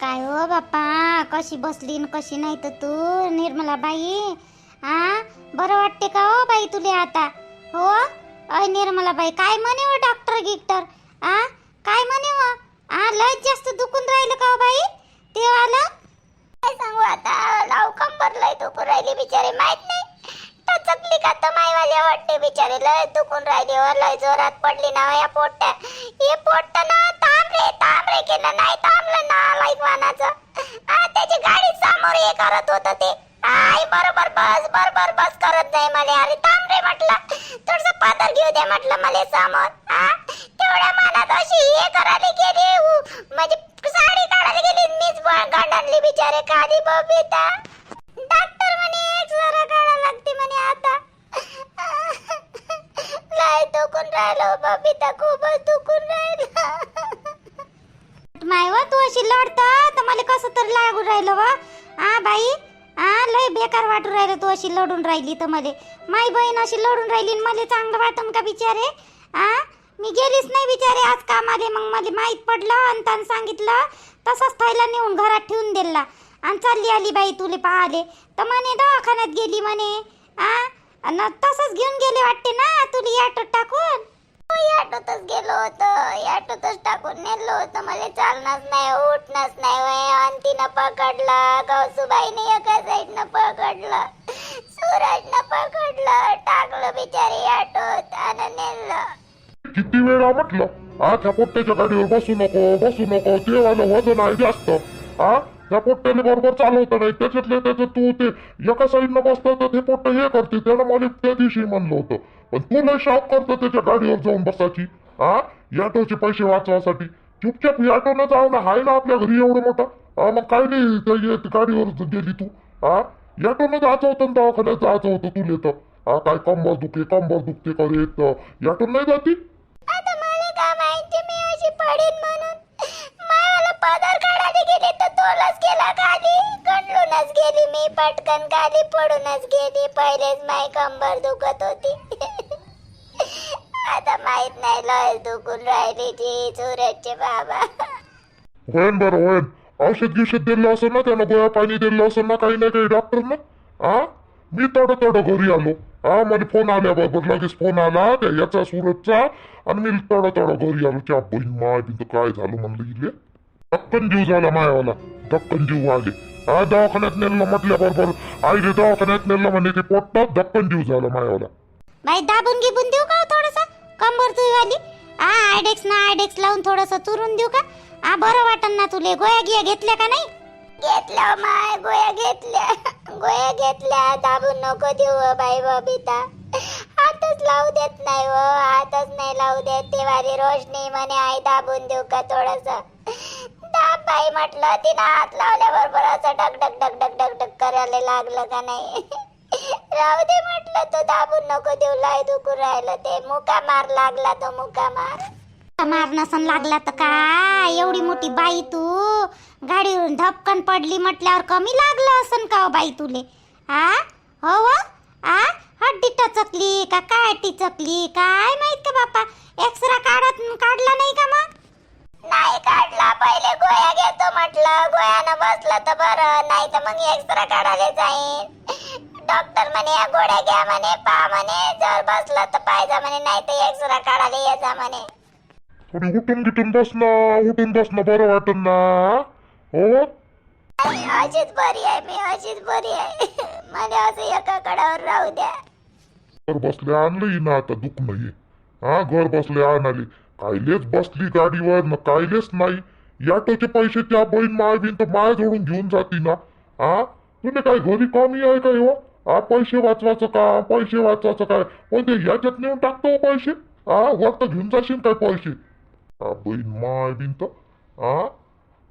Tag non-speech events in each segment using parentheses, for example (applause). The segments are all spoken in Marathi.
काय हो बाप्पा? कशी बसली न कशी नाही तर तू निर्मला बाई आ? बरं वाटते का हो बाई तुले आता? हो? अय निर्मला बाई काय म्हणे हो डॉक्टर गिक्टर? आ? काय म्हणे हो? आ लय जास्त दुखून राहिलं का हो बाई? ते आलं? काय सांगू आता? लाव कंबर लय दुखून राहिली बिचारे माहीत नाही. टचकली का तर मायवाले वाटते बिचारे? लय दुखून राहिले वर हो, लय जोरात पडली ना हो या पोट्या. हे पोट्ट ना तांबरे तांबरे केलं नाही थांबलं ना लाईक वाहनाचं त्याची गाडी समोर हे करत होत ते. आई बरोबर बस बरोबर बस करत नाही मला अरे थांब रे म्हटलं. थोडस पादर घेऊ दे म्हटलं मला समोर. तेवढ्या मनात अशी हे करायला गेली. उ, म्हणजे साडी काढायला गेली मीच गांडानली बिचारे. खाली बबिता. डॉक्टर एक जरा काढा लागते म्हणे आता. लय दुखून राहिलो बबिता खूपच दुखून राहिलो. माय व तू अशी लढता तर मला कसं तर लागून राहिलं व? आ बाई? आ लय बेकार वाटून राहिलं तू अशी लढून राहिली तर मला. माई बहीण अशी लढून राहिली आणि मला चांगलं वाटून का बिचारे? आ? मी गेलीच नाही बिचारे आज कामाले मग मला माहीत पडलं आणि त्यानं सांगितलं तसंच थैला नेऊन घरात ठेवून दिला. आणि चालली आली बाई तुले पाहाले तर म्हणे दवाखान्यात गेली म्हणे. आ? तसंच घेऊन गेले वाटते ना तुला याटो टाकून? याटोतच गेलो होतो. याटोतच टाकून नेलो होतं. मला चालणंच नाही उठणंच नाही वय. आणि तिनं पकडलं गौसूबाईने एका साईडनं पकडलं सूरजनं पकडलं टाकलं बिचारे याटोत आणि नेलं. किती वेळा म्हटलं हा त्या पोट्ट्याच्या गाडीवर बसू नको बसू नको ते वालं वजन आहे जास्त. हा त्या पोट्ट्याने बरोबर चालवत नाही. त्याच्यातले त्याच्यात तू ते एका साईडनं बसतं तर ते पोट्ट हे करते त्यानं मला त्या दिवशी म्हणलं होतं. पण तू नाही शॉक करतो त्याच्या गाडीवर जाऊन बसायची. हा याटोचे पैसे वाचवासाठी. चुपचाप याटोनं जाऊ ना हाय ना आपल्या घरी एवढं मोठं? हा मग काय नाही त्या गाडीवर गेली तू. हा याटोनं जायचं होतं दवाखान्यात जायचं होतं तुले तर. हा काय कंबर दुखते कंबर दुखते करे याटोन नाही जाती? म्हणून. पदर काढायला गेले तर तोलच गेला खाली. कंडलूनच गेली मी पटकन खाली पडूनच गेली. पहिलेच माय कंबर दुखत होती. आता माहीत नाही लय दुखून राहिली ती सूरजचे बाबा. होईन बरं होईन. औषध गिषध दिलं असं ना त्यानं गोळ्या पाणी दिलं असं ना काही नाही काही डॉक्टरनं हा मी तड तड घरी आलो. हा मला फोन आल्याबरोबर लगेच फोन आला त्या याचा सुरतचा आणि मी तड तड घरी आलो. त्या बहीण माय बिंत काय झालं म्हणलं इले? धक्कन जीव झाला मायावाला. धक्कन जीव आले. हा दवाखान्यात नेलं म्हटल्याबरोबर आईले दवाखान्यात नेलं म्हणे ते पोटतात धक्कन जीव झाला मायावाला. बाई दाबून गिबून देऊ का थोडस? कंबर तुझी वाली. हा आयडेक्स ना आयडेक्स लावून थोडस चुरून देऊ का? हा बरं वाटन ना तुले. गोया गिया घेतल्या का नाही? घेतल्या माय गोया घेतल्या. गोया घेतल्या. दाबून नको देऊ हो बाई बबिता हातच लावू देत नाही व हातच नाही लावू देत. ते वाली रोशनी म्हणे आई दाबून देऊ का थोडस? दाब बाई म्हटलं तिनं हात लावल्याबरोबर असं डग डग डग डग डग डग करायला लागलं का नाही? राहू दे म्हटलं तो दाबून नको देऊ लाय दुखू राहिलं ते. मुका मार लागला तो मुका मार. मार नसन लागला तर काय? एवढी मोठी बाई तू. गाडीवरून धपकन पडली म्हटल्यावर कमी लागलं असन का हो बाई तुले? आ? हो, हो? आ? हड्डी टचकली का काय टिचकली? काय माहीत का बापा? एक्सरा काढत काढला नाही का मग? नाही काढला पहिले गोया घेतो म्हटलं. गोयानं बसलं तर बरं नाही तर मग एक्सरा काढायला जाईन. डॉक्टर म्हणे या गोळ्या घ्या म्हणे पा म्हणे. जर बसलं तर पाहिजे म्हणे नाही तर एक्सरा काढायला ये जा म्हणे. थोडी उठून गिटून बसणं उठून बसणं बरं वाटन ना? हो? अशीच बरी आहे मी अशीच बरी आहे. (laughs) मला असं एका कडावर राहू द्या. घर बसल्या आणलं ना आता दुख नाही हा घर बसल्या आणाली. कायलेच बसली गाडीवर न कायलेच नाही. याटोचे पैसे त्या बहीण माय बिन तर माया जोडून घेऊन जाती ना. हा तुला काय घरी कमी आहे का हो? हा पैसे वाचवायचं का? पैसे वाचवायचं काय? पण ते याच्यात नेऊन टाकतो हो पैसे. हा वर तर घेऊन जाशील काय पैसे? हा बहीण माय बिन तर. हा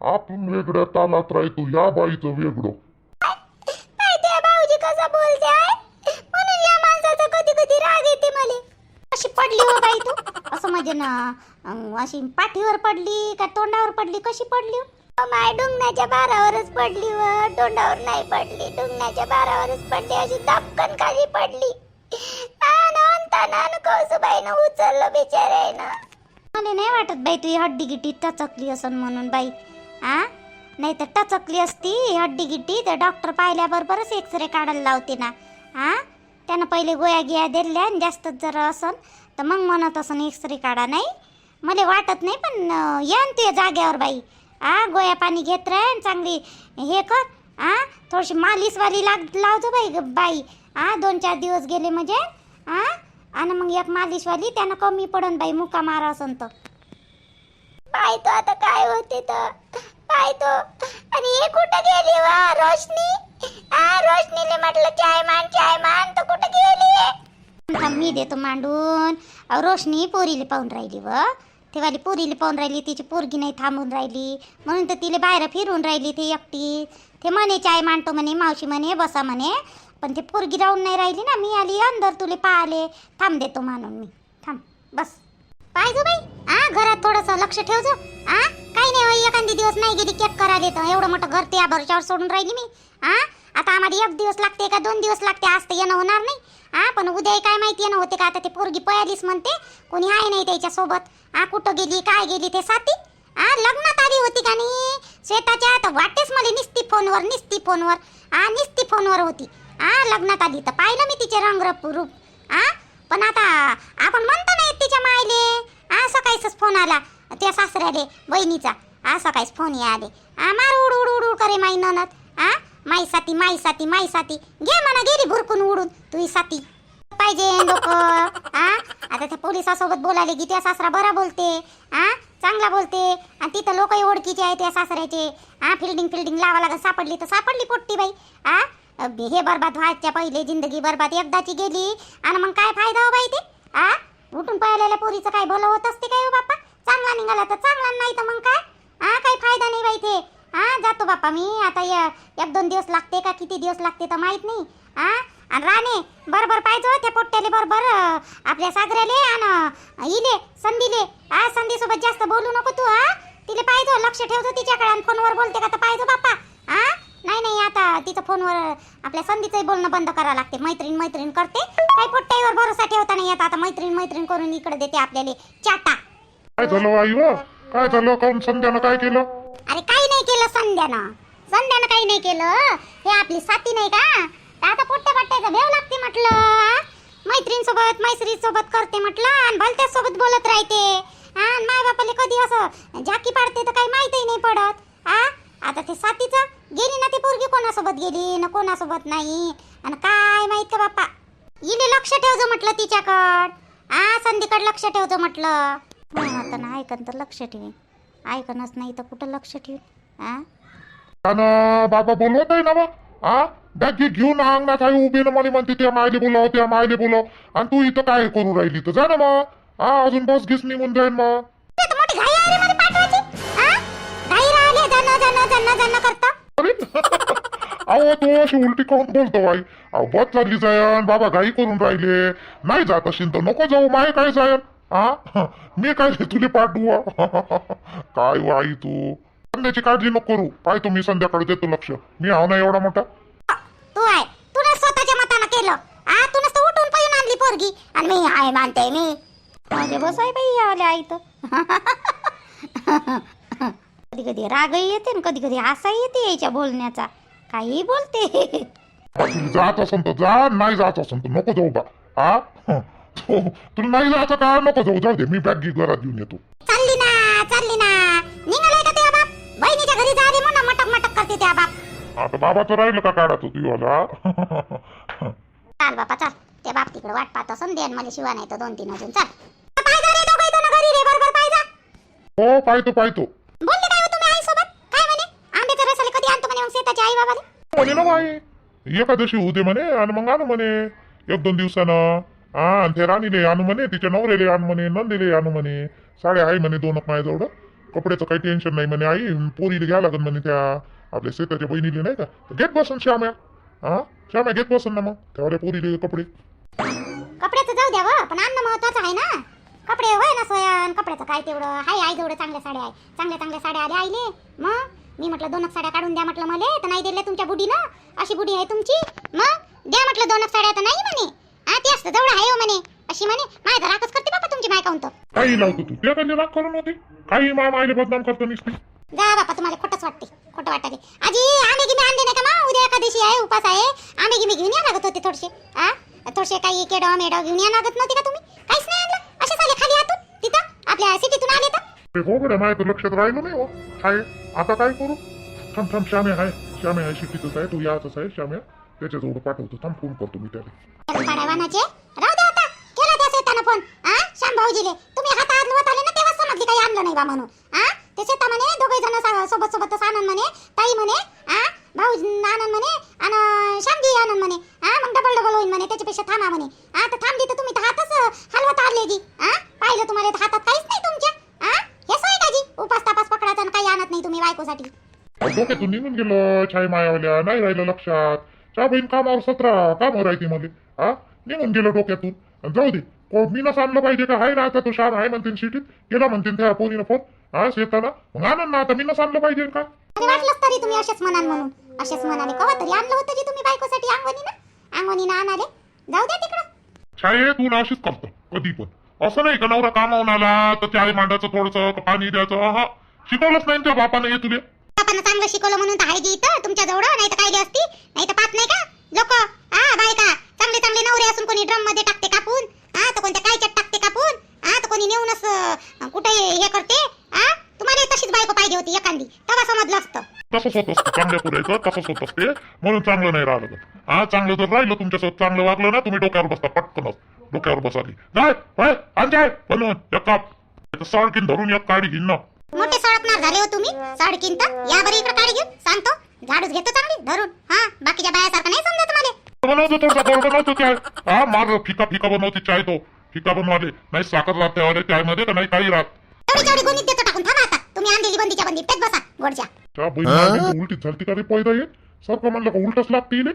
आपण वेगळ्या तालात राहतो या बाईचं वेगळं माहिती आहे भाऊजी कसा बोलते आहे म्हणून या माणसाचा कधी कधी राग येते मला कशी पडली हो बाई तू? असं म्हणजे ना अशी पाठीवर पडली का तोंडावर पडली? कशी पडली हो? माय डोंगण्याच्या बारावरच पडली व. तोंडावर नाही पडली डुंगण्याच्या बारावरच पडली. अशी दपकन खाली पडली. कौसुबाईनं उचललं बिचारायनं मला नाही वाटत बाई तुझी हड्डी गिट्टी टचकली असन म्हणून बाई. आ? नाही तर टचकली असती हड्डी गिड्डी तर डॉक्टर पाहिल्याबरोबरच एक्सरे काढायला लावते ना. हा त्यानं पहिले गोया गिया दिल्या आणि जास्तच जर असन तर मग म्हणत असन एक्सरे काढा नाही. मला वाटत नाही पण अं, या जाग्यावर बाई. आ गोया पाणी घेत राह चांगली हे कर. आ थोडीशी मालिशवाली लाग लावतो बाई ग- बाई. आ दोन चार दिवस गेले म्हणजे. आ आणि मग एक मालिशवाली त्यानं कमी पडन बाई मुका मारा असन तर पाहतो आता काय होते तर? पाहतो आणि हे कुठं गेली वा रोशनी? रोशनीने म्हटलं चाय मान चाय मान तर कुठं गेली? थांब, मी देतो मांडून. अहो, रोशनी पोरीला पाहून राहिली व. तेवाली पोरीला पाहून राहिली तिची पोरगी नाही थांबून राहिली. म्हणून तर तिला बाहेर फिरून राहिली ती एकटी. ते म्हणे चाय मांडतो म्हणे मावशी म्हणे बसा म्हणे. पण ते पोरगी राहून नाही राहिली ना मी आली अंदर तुले पाहिले. थांब देतो मानून मी. थांब बस. पाहिजे बाई. आ घरात थोडंसं लक्ष ठेवजो. आ काही नाही होई एखादी दिवस नाही गेली केक करा तर एवढं मोठं घर त्या भरच्यावर सोडून राहिली मी. आ आता आम्हाला एक दिवस लागते का दोन दिवस लागते आज तर येणं होणार नाही. हा पण उद्या काय माहिती येणं होते का? आता ते पोरगी पयालीस म्हणते. कोणी आहे नाही त्याच्या सोबत आ कुठं गेली काय गेली ते साथी? आ लग्नात आली होती का नाही? श्वेताच्या तर वाटेच मला निस्ती फोनवर निस्ती फोनवर. आ निस्ती फोनवर होती. आ लग्नात आली तर पाहिलं मी तिचे रंगरूप. रूप आ पण आता आपण म्हणतो नाही तिच्या मायले. आ सकाळीच फोन आला. त्या सासऱ्याले बहिणीचा. आ सकाळीच फोन या आले. आ मार उड उड उड उड करे माई ननद. आ माई साथी माई साथी माई साथी घे म्हणा गेली भुरकून उडून. तुही साथी पाहिजे लोक आ आता त्या पोलिसासोबत बोलाले की त्या सासरा बरा बोलते. आ चांगला बोलते. आणि तिथं लोकही ओळखीचे आहे त्या सासऱ्याचे. आ फिल्डिंग फिल्डिंग लावा लागत सापडली तर सापडली पोट्टी बाई. आ हे बरबाद व्हायच्या पहिले जिंदगी बरबाद एकदाची गेली. आणि मग काय फायदा हो बाई ते? आ? उठून पळालेल्या पोरीचं काय भलं होत असते काय हो बाप्पा? चांगला निघाला तर चांगला नाही तर मग काय? आ काही फायदा नाही बाई ते. हा जातो बाप्पा मी. आता य- एक दोन दिवस लागते का? किती दिवस लागते तर माहीत नाही. हा आणि राणे बरोबर पाहिजे हो त्या पोट्ट्याले बरोबर आपल्या सागऱ्याले आणि इले संधीले. हा संधीसोबत जास्त बोलू नको तू हा तिले पाहिजे हो, लक्ष ठेवतो तिच्याकडे आणि फोनवर बोलते का तर पाहिजे हो बाप्पा. हा नाही नाही आता तिचं फोनवर आपल्या संधीचंही बोलणं बंद करावं लागते. मैत्रीण मैत्रीण करते. काही पोट्ट्यावर भरोसा ठेवता नाही येत. आता मैत्रीण मैत्रीण करून इकडे देते आपल्याला. चाटा. काय झालं आई व काय झालं? काऊन संध्यानं काय केलं? अरे काही नाही केलं संध्यानं. संध्यानं काही नाही केलं. हे आपली साथी नाही का? तर आता पोट्ट्या पाट्ट्याचं भेव लागते म्हटलं. मैत्रीण सोबत मैत्रीण सोबत करते म्हटलं. आणि भलत्या सोबत बोलत राहते. हा आणि माय बापाले कधी असं झाकी पाडते तर काही माहितही नाही पडत. हा आता ते साथीचं गेली ना ती पोरगी कोणासोबत गेली ना कोणासोबत नाही? आणि काय माहीत का बाप्पा? इले लक्ष ठेवजो म्हटलं तिच्याकड. हा संधीकड लक्ष ठेवजो म्हटलं. आता ना ऐकन तर लक्ष ठेवीन. ऐकणच नाही तर कुठं लक्ष ठेवीन? हा आणि बाबा बोलवत आहे ना हा बॅग घेऊन अंगणात आहे उभी ना मला म्हणते त्या मायले बोलाव त्या मायले बोलाव. आणि तू इथं काय करू राहिली तर? जा ना मग. हा अजून बस घिस निघून जाईन मग. जन जन करता? अरे? अहो तू अशी उलटी करून बोलतो बाई. अहो बस चालली जायन. बाबा घाई करून राहिले. नाही जात असेल तर नको जाऊ. माय काय जायन? हा मी काय रे तुले पाठवू? काय हो आई तू? संध्याची काळजी नको करू. पाय तुम्ही संध्याकाळी देतो लक्ष. मी आहो ना एवढा मोठा? तू आहे. तू स्वतःच्या मतानं केलं. हा तू नुसतं उठून पळून आणली पोरगी. आणि मी आहे मानते मी. बस आहे बाई आले आई तर कधी कधी रागही येते आणि कधी कधी हसाही येते याच्या बोलण्याचा. काही बोलते. तुला जात असेल तर जा नाही जात असेल तर नको जाऊ बा. हा. तुला नाही जायचं का? नको जाऊ जाऊ दे मी बॅग घे घरात घेऊन येतो. चालली ना चालली ना. निघालाय का त्या बाप? बहिणीच्या घरी झाली म्हणून मटक मटक करते त्या बाप. आता बाबाचं राहिलं का काढायचं तू वाला चाल बापा चाल. त्या बाप तिकडे वाट पाहत असं दे मला शिवा नाही तर दोन तीन अजून. चाल. रे घरी रे बरोबर पाहिजे हो पाहतो पाहतो. बोलले काय हो तुम्ही आई सोबत काय म्हणे आंब्याचा रसाला कधी शेताची आई बाबाले म्हणे ना बाई एकादशी होते म्हणे आणि मग आणू म्हणे. एक दोन दिवसानं हा आणि ते राणीले आणू म्हणे तिच्या नवऱ्याले आणू म्हणे नंदीले आणू म्हणे. साड्या आहे म्हणे दोन माझ्याजवळ. कपड्याचं काही टेन्शन नाही म्हणे आई पोरीला घ्या लागेल म्हणे त्या. आपल्या शेताच्या बहिणीले नाही का? तर घेत बसन श्याम्या. हा श्याम्या घेत बसन ना मग. त्यावाल्या पोरीले कपडे. कपड्याचं जाऊ द्या व पण अन्न महत्वाचं आहे ना. कपडे होय ना सोयन कपड्याचं काय तेवढं. हाय आई जेवढं चांगल्या साड्या आहे. चांगल्या चांगल्या साड्या आल्या आईले. मग? मी म्हटलं दोनच साड्या काढून द्या म्हटलं मला तर नाही दिल्या तुमच्या बुडीनं. अशी बुडी आहे तुमची. मग द्या म्हटलं दोनच साड्या तर नाही म्हणे. हा ती असतं जवळ आहे हो म्हणे. अशी म्हणे माय तर राखच करते बाबा तुमची माय काऊन तर. काही लावतो तू. त्या काही राग करून होती. काही मा मायले बदनाम करतो नुसती. जा बापा तुम्हाला खोटंच वाटते. खोटं वाटाले आजी आम्ही गिमे आणले नाही का मा? उद्या एकादशी आहे उपास आहे. आम्ही गिमे घेऊन या लागत होते थोडेसे. आ थोडेसे काही केडं मेडं घेऊन या लागत नव्हते का तुम्ही? काहीच नाही आणलं. असे आले खाली हातून तिथं आपल्या सिटीतून आले तर. ते हो गड्या माझ्या तर लक्षात राहिलं नाही हो. आहे आता काय करू? थांब थांब श्यामे आहे श्यामे आहे शिटीतच आहे तू याच आहे श्यामे. त्याच्याजवळ पाठवतो थांब फोन करतो मी त्याला. राहू दे आता. केला त्या शेतानं फोन हा श्याम भाऊजीले. तुम्ही हातात हात आले ना तेव्हा समजली काही आणलं नाही बा म्हणून. हा ते शेता म्हणे दोघे जण सोबत सोबतच आनंद म्हणे ताई म्हणे हा भाऊ आनंद म्हणे आणि श्यामजी आनंद म्हणे हा मग डबल डबल होईल म्हणे त्याच्यापेक्षा थांबा म्हणे. हा तर थांबली तर तुम्ही तर हातच हलवत आले जी हा पाहिलं तुम्हाला तर हातात काहीच नाही तुमच्या. हा हे सोय का जी उपास तापास पकडायचा आणि काही आणत नाही तुम्ही बायकोसाठी. डोक्यातून निघून गेलं छाई मायावल्या नाही राहिलं लक्षात. च्या बहीण कामावर सतरा कामावर राहते हा निघून गेलं डोक्यातून. अन जाऊ दे मी नसं आणलं पाहिजे का? हाय ना आता तो शान आहे म्हणते सिटीत गेला म्हणते त्या पोरीनं फोन. हा शेताना मग आणन ना आता मी नसं आणलं पाहिजे का? अरे वाटलंच तरी तुम्ही असेच म्हणाल म्हणून. असेच म्हणाले कवा तरी आणलं होतं जी तुम्ही बायकोसाठी अंगवणीनं अंगवणीनं आणाले. जाऊ द्या तिकडं. छाये तू ना अशीच करतो कधी पण. असं नाही का नवरा कामावून आला तर आई मांडायचं थोडस पाणी द्यायचं? हा शिकवलंच नाही त्या बापाने हे तुले? आपण चांगलं शिकवलं म्हणून तर आहे जी इथं तुमच्या जवळ नाही तर काय असती नाही तर पाहत नाही का? लोक हा बायका चांगले चांगले नवरे असून कोणी ड्रममध्ये टाकते कापून हा तर कोणत्या कायच्यात टाकते कापून हा तर कोणी नेऊनच कुठे हे करते हा तुम्हाला तशीच बायको पाहिजे होती एखादी तेव्हा समजलं असतं. तसंच होत असतं चांगल्या पुरायचं तसंच होत असते. म्हणून चांगलं नाही राहिलं तर. हा चांगलं जर राहिलं तुमच्यासोबत चांगलं वागलं ना तुम्ही डोक्यावर बसता पटकनच डोक्यावर बसाली जाय होय आण जाय बनवून एक काप. साळकीन धरून एक काडी घेईन ना. मोठे सडकणार झाले हो तुम्ही. साडकीन तर. या बरं इकडे काढी घेऊन. सांगतो. झाडूच घेतो चांगली धरून. हा बाकीच्या बायासारखं नाही समजत मला. बनवतो थोडसा गोड बनवतो चाय हा मार फिका फिका बनवते चाय तो. फिका बनवाले. नाही साखर राहते चायमध्ये का नाही काही राहत. तेवढी तेवढी गुणीत देतो टाकून. थांबा आता. तुम्ही आणलेली बंदीच्या बंदी पेट बसा गोडच्या. त्या बहिणी उलटीच झालती का रे पैदा येत सारखं म्हणलं का उलटच लागते इले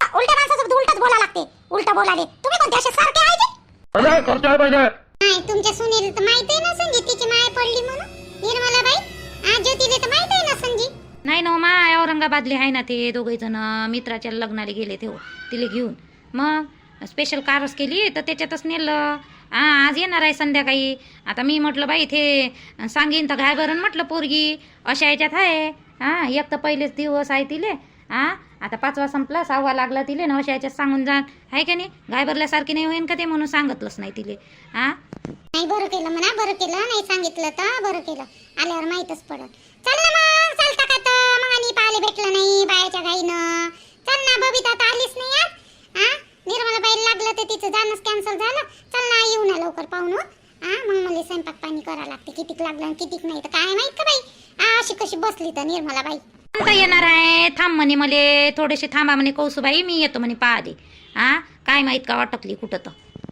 उलट्या माणसासोबत उलटच बोला लागते. उलट बोलाले तुम्ही कोणते असे सारखे आहे जे? अरे करते आहे पाहिजे नाही तुमच्या सुनील तर माहीत आहे ना संजी तिची माय पडली म्हणून. निर्मला बाई आज ज्योतीले तर माहीत आहे ना संजी नाही ना मा औरंगाबादले आहे ना ते दोघे जण. मित्राच्या लग्नाला गेले ते तिले घेऊन. मग स्पेशल कारच केली तर त्याच्यातच नेलं. हा आज येणार आहे संध्याकाळी. आता मी म्हटलं बाई ते सांगीन तर घाय बरं म्हटलं पोरगी. अशा याच्यात आहे. हा एक तर पहिलेच दिवस आहे तिले. हा आता पाचवा संपला सहावा लागला तिले ना अशा याच्यात सांगून जा. आहे का नाही? घाय भरल्यासारखी नाही होईन का ते म्हणून सांगतलंच नाही तिले. हा? नाही बरं केलं म्हणा बरं केलं. नाही सांगितलं तर बरं केलं. आल्यावर माहीतच पडत चल ना मग चालता का तर? मग आणि पाहायला भेटलं नाही बायाच्या गाईनं. चल ना बबिता तर आलीच नाही आज. हा? निर्मला बाई लागलं ते तिचं जाणंच कॅन्सल झालं. येऊ ना लवकर पाहून हा? मग मला स्वयंपाक पाणी करावं लागते. कितीक लागलं आणि कितीक नाही तर काय माहीत का बाई? अशी कशी बसली तर निर्मला बाई. आता येणार आहे? थांब म्हणे मले. थोडेसे थांबा म्हणे कौसुबाई मी येतो म्हणे पाहते. हा काय माहीत का अटकली कुठं तर.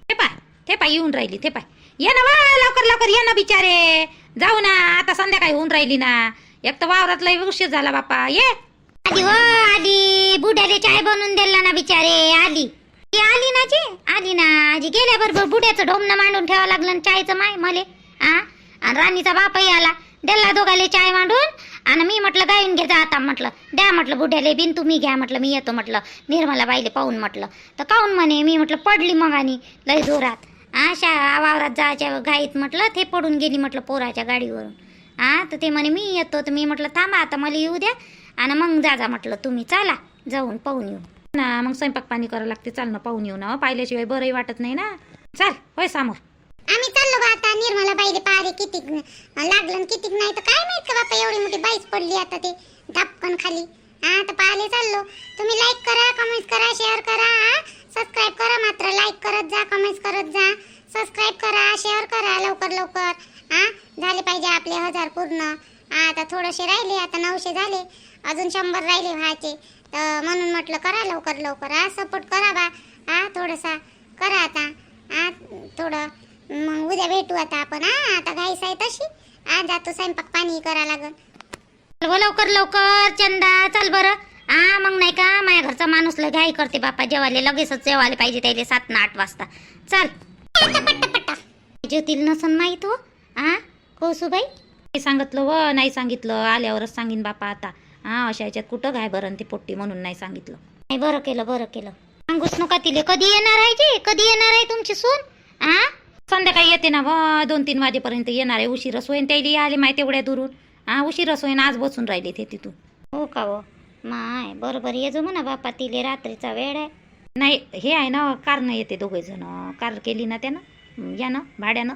ते पाय ते पाय येऊन राहिली ते पाय. ये ना वा लवकर लवकर ये ना बिचारे. जाऊ ना आता संध्याकाळी होऊन राहिली ना. एक तर वावरात लय उशीर झाला बापा. ये. आली हो आली बुड्याले चाय बनवून दिला ना बिचारे आली ती आली ना जी? आली ना आजी गेल्याबरोबर बुड्याचं ढोमणं मांडून ठेवावं लागलं आणि चायचं माय मले आ? आणि राणीचा बापही आला. दिला दोघाले चाय मांडून आणि मी म्हटलं गायून घे जा आता म्हटलं. द्या म्हटलं बुड्याले बिन तुम्ही घ्या म्हटलं मी येतो म्हटलं. निर्मला बाईले पाहून म्हटलं. तर काहून म्हणे मी म्हटलं पडली मग आणि लय जोरात. अशा वावरात जायच्या घाईत म्हटलं ते पडून गेली म्हटलं पोराच्या गाडीवरून. हा तर ते म्हणे मी येतो. तर मी म्हटलं थांबा आता मला येऊ द्या. आणि मग जा जा म्हटलं तुम्ही चला जाऊन पाहून येऊ. ना मग स्वयंपाक पाणी करावं लागते. चाल ना पाहून येऊ ना. पाहिल्याशिवाय बरंही वाटत नाही ना. चाल होय समोर आम्ही चाललो बा आता. निर्मला बाईले पारे कितीक लागलं आणि कितीक नाही तर काय माहीत का बापा एवढी मोठी बाईस पडली आता ते धपकन खाली. हा तर पाहिले चाललो. तुम्ही लाईक करा कमेंट करा शेअर करा सबस्क्राईब करा मात्र. लाईक करत जा कमेंट करत जा. सबस्क्राईब करा शेअर करा लवकर लवकर. हा झाले पाहिजे आपले हजार पूर्ण. आता थोडेसे राहिले आता नऊशे झाले अजून शंभर राहिले व्हायचे तर म्हणून म्हटलं करा लवकर लवकर हा सपोर्ट करा बा. हा थोडासा करा आता. हा थोडं मग उद्या भेटू आता आपण. हा आता घाईस आहे तशी. आज जातो स्वयंपाक पाणी करा लागल चल व लवकर लवकर चंदा चल बरं. हा मग नाही का माझ्या घरचा माणूस लय घाई करते बापा. जेवायला लगेचच जेवायला पाहिजे त्याला सात ना आठ वाजता. चल. ज्योतील नसन माहीत हो? हा कौसुबाई? नाही सांगितलं व नाही सांगितलं. आल्यावरच सांगीन बापा आता. हा अशा याच्यात कुठं घाय बरं ते पोट्टी म्हणून नाही सांगितलं. नाही बरं केलं बरं केलं. सांगूच नका तिले. कधी येणार आहे जी? कधी येणार आहे तुमची सून? हा संध्याकाळी येते ना व दोन तीन वाजेपर्यंत येणार आहे. उशीरच होईन त्याला आले माहिती एवढ्या दुरून. हा उशीरच होईन आज बसून राहिले ते तिथून. हो का हो माय बरोबर ये जो म्हणा बापा तिले रात्रीचा वेळ आहे. नाही हे आहे ना कारनं येते दोघे जण कार केली ना त्यानं? या ना भाड्यानं?